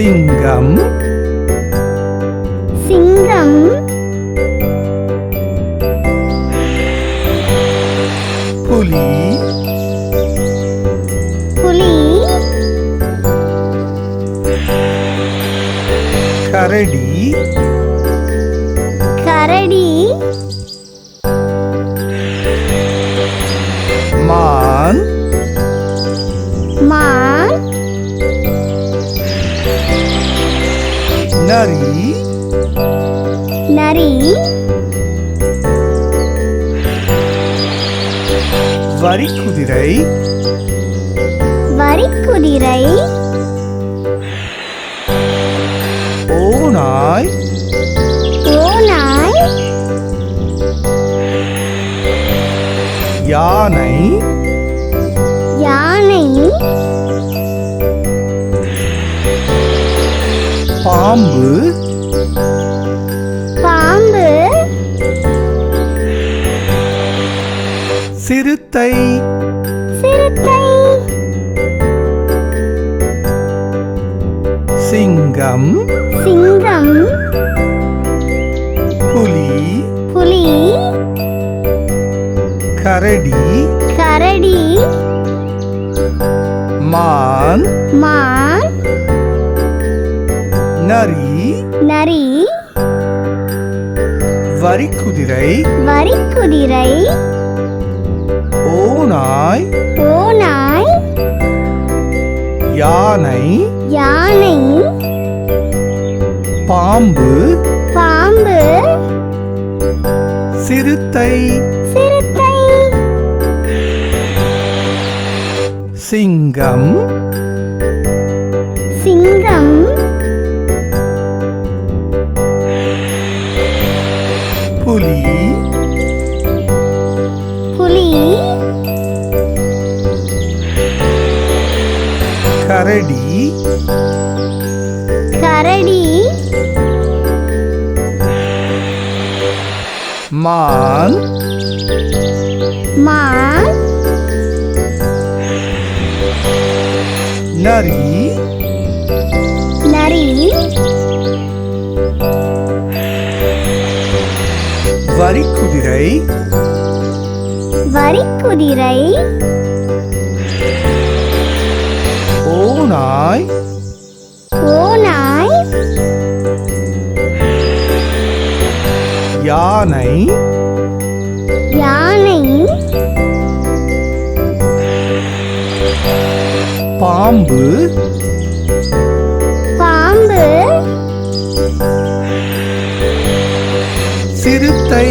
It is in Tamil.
சிங்கம். சிங்கம். புலி. புலி. கரடி. கரடி. நரி. நரி. வரிக்குதிரை. வரிக்குதிரை. ஓநாய். ஓநாய். யானை. பாம்பு? பாம்பு? சிறுத்தை. சிறுத்தை. சிங்கம். சிங்கம். புலி. புலி. கரடி. கரடி. மான். மான். நரி. நரி. வரிக்குதிரை. வரிக்குதிரை. ஓநாய். ஓநாய். யானை. யானை. பாம்பு. பாம்பு. சிறுத்தை. சிறுத்தை. சிங்கம். சிங்கம். கரடி. கரடி. மான். மான். நரி. நரி. வரிக்குதிரை. வரிக்குதிரை. ஓநாய் ஓநாய் யானை? யானை? பாம்பு? பாம்பு? சிறுத்தை?